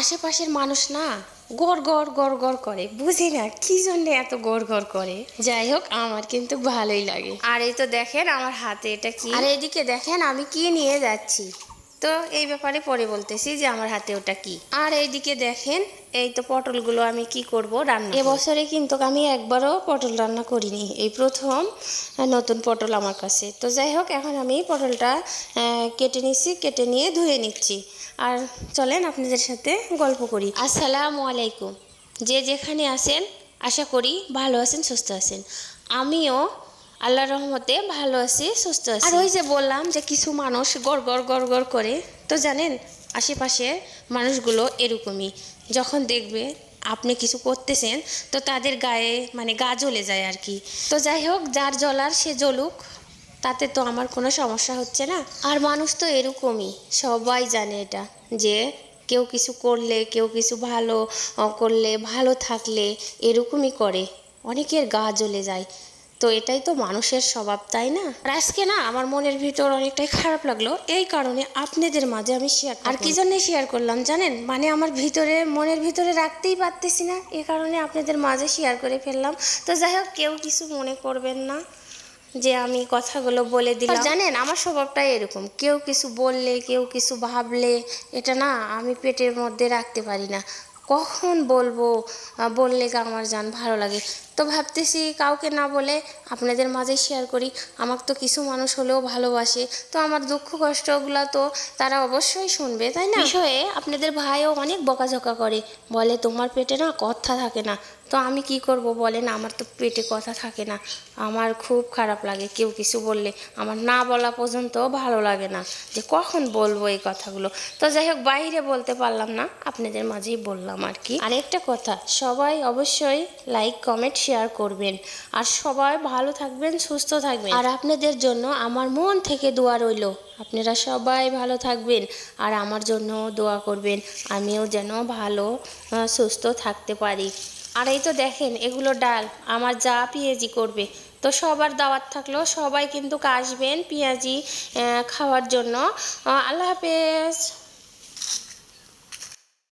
আশেপাশের মানুষ না গড় গড় গড় গড় করে। বুঝি না কি জন্য এত গড় গড় করে? যাই হোক আমার কিন্তু ভালোই লাগে। আর এই তো দেখেন আমার হাতে এটা কি? আর এদিকে দেখেন আমি কি নিয়ে যাচ্ছি? তো এই ব্যাপারে পরে বলতেছি যে আমার হাতে ওটা কি। আর এইদিকে দেখেন, এই তো পটলগুলো আমি কি করব রান্না এবছরে কিন্তু আমি একবারও পটল রান্না করিনি। এই প্রথম নতুন পটল আমার কাছে। তো যাই হোক, এখন আমি পটলটা কেটে নিচ্ছি কেটে নিয়ে ধুয়ে নিচ্ছি। আর চলেন আপনাদের সাথে গল্প করি। আসসালামু আলাইকুম। যে যেখানে আছেন, আশা করি ভালো আছেন, সুস্থ আছেন। আমিও আল্লাহ রহমতে ভালো আছি, সুস্থ আছি। আর ওই যে বললাম যে কিছু মানুষ গড় গড় গড় গড় করে, তো জানেন আশেপাশে মানুষগুলো এরকমই। যখন দেখবে আপনি কিছু করতেছেন, তো তাদের গায়ে মানে গা জ্বলে যায় আর কি। তো যাই হোক, যার জ্বলার সে জ্বলুক, তাতে তো আমার কোনো সমস্যা হচ্ছে না। আর মানুষ তো এরকমই, সবাই জানে এটা, যে কেউ কিছু করলে, কেউ কিছু ভালো করলে, ভালো থাকলে এরকমই করে। অনেকের গা জ্বলে যায়। তো এটাই তো মানুষের স্বভাব তাই না? আর আজকে না আমার মনের ভিতর অনেকটাই খারাপ লাগল এই কারণে আপনাদের মাঝে আমি শেয়ার আর কি জন্য শেয়ার করলাম জানেন? মানে আমার ভিতরে মনের ভিতরে রাখতেই পারতেছি না এই কারণে আপনাদের মাঝে শেয়ার করে ফেললাম। তো যাই হোক কেউ কিছু মনে করবেন না যে আমি কথাগুলো বলে দিলাম। জানেন আমার স্বভাবটাই এরকম। কেউ কিছু বললে কেউ কিছু ভাবলে এটা না আমি পেটের মধ্যে রাখতে পারি না। কখন বলব বললে গা আমার জান ভালো লাগে। তো ভাবতেছি কাউকে না বলে আপনাদের মাঝে শেয়ার করি। আমার তো কিছু মানুষ হলেও ভালোবাসে। তো আমার দুঃখ কষ্টগুলো তো তারা অবশ্যই শুনবে, তাই না? বিষয়ে আপনাদের ভাইও অনেক বকাঝকা করে। বলে, তোমার পেটে না কথা থাকে না। তো আমি কি করব বলেন? আমার তো পেটে কথা থাকে না। আমার খুব খারাপ লাগে কেউ কিছু বললে। আমার না বলা পর্যন্ত ভালো লাগে না যে কখন বলব এই কথাগুলো। তো যাই হোক, বাইরে বলতে পারলাম না। আপনাদের মাঝেই বললাম আর কি। আরেকটা কথা, সবাই অবশ্যই লাইক কমেন্ট শেয়ার করবেন। আর সবাই ভালো থাকবেন, সুস্থ থাকবেন। আর আপনাদের জন্য আমার মন থেকে দোয়া রইল। আপনারা সবাই ভালো থাকবেন আর আমার জন্য দোয়া করবেন। আমিও যেন ভালো সুস্থ থাকতে পারি। আর এই তো দেখেন, এগুলো ডাল। আমার যা পিএজি করবে। তো সবার দাওয়াত থাকল, সবাই কিন্তু আসবেন পেঁয়াজি খাওয়ার জন্য। আল্লাহ হাফেজ।